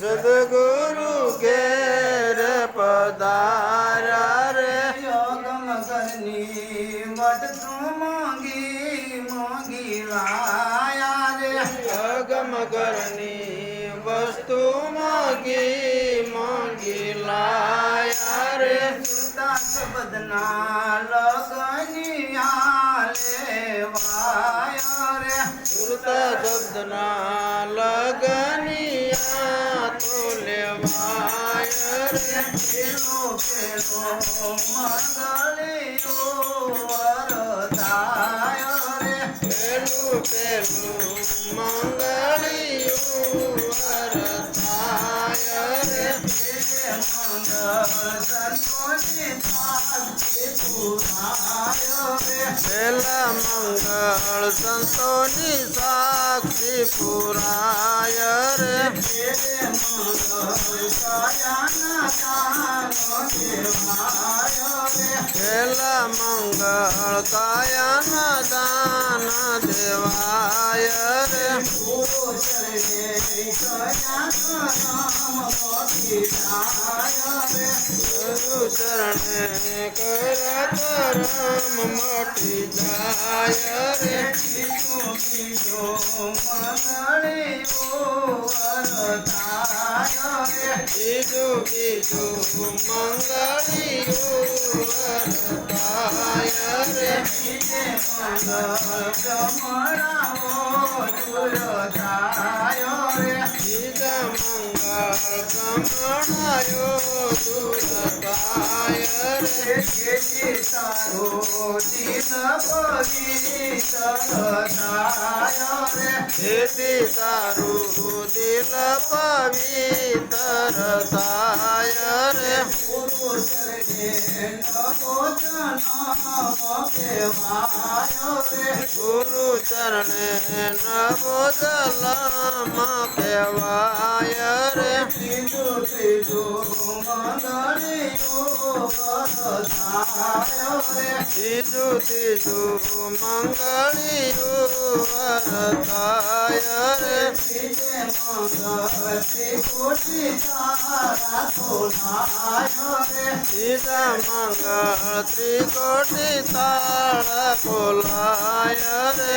સદગુરુ ઘેર પધાર્યા રે. યોગમ ઘરની તું મોંઘી મોંઘી લાયા રે. અગમ ઘરની વસ્તુ મોંઘી મોંઘી લાયા રે. સુતા શબ્દના લગનિયા લેવાયા રે. સુરતા શબ્દના પેલો પેલો મંગળિયો વરદાય રે પેલું પેલું મંગળિયું વરસાય રે મંગળ મંગળ સંતોની સાક્ષી પુરાય રે મંગળ કાયાના દાન દેવાય ગુરુ ચરણે કરત રામ મટી જાય રે વરસાય રે મંગળ કમણાયો દુરતાય રે તેથી તારો દિલ પવિત્ર ગુરુ ચરણે નવો જલમ પેવાય રે. ત્રીજું ત્રીજું મંગળિયો વરતાય રે ત્રીજા મંગળ ત્રિકોટી તાળ ખોલાય રે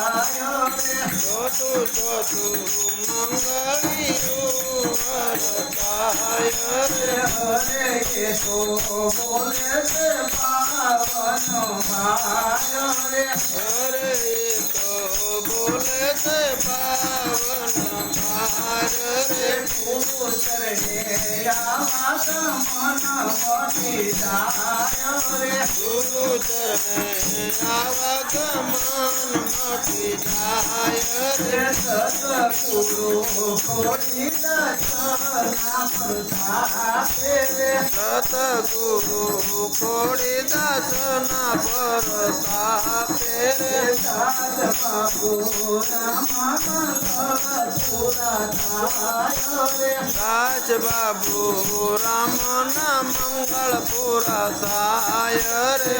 ખોટા રે ચોથું ચોથું મંગળિયું વરતાય રે અરે એ બોલે છે પાવન પાર રે ગુરુ ચરણે આવા ગમન મટી જાય રે સતગુરુ ખોડી દર્શન પરસાપે રે રાજ બાબુ રામ ના મંગળ પુરા થાય રે.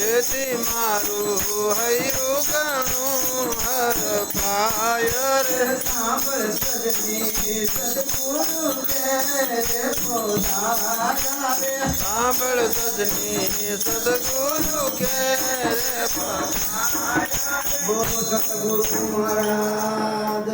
જેથી મારું હૈયું ગણું હર પાય રે સાંભળ સજની સદગુરુ કે રે બોલો સદગુરુ મહારાજ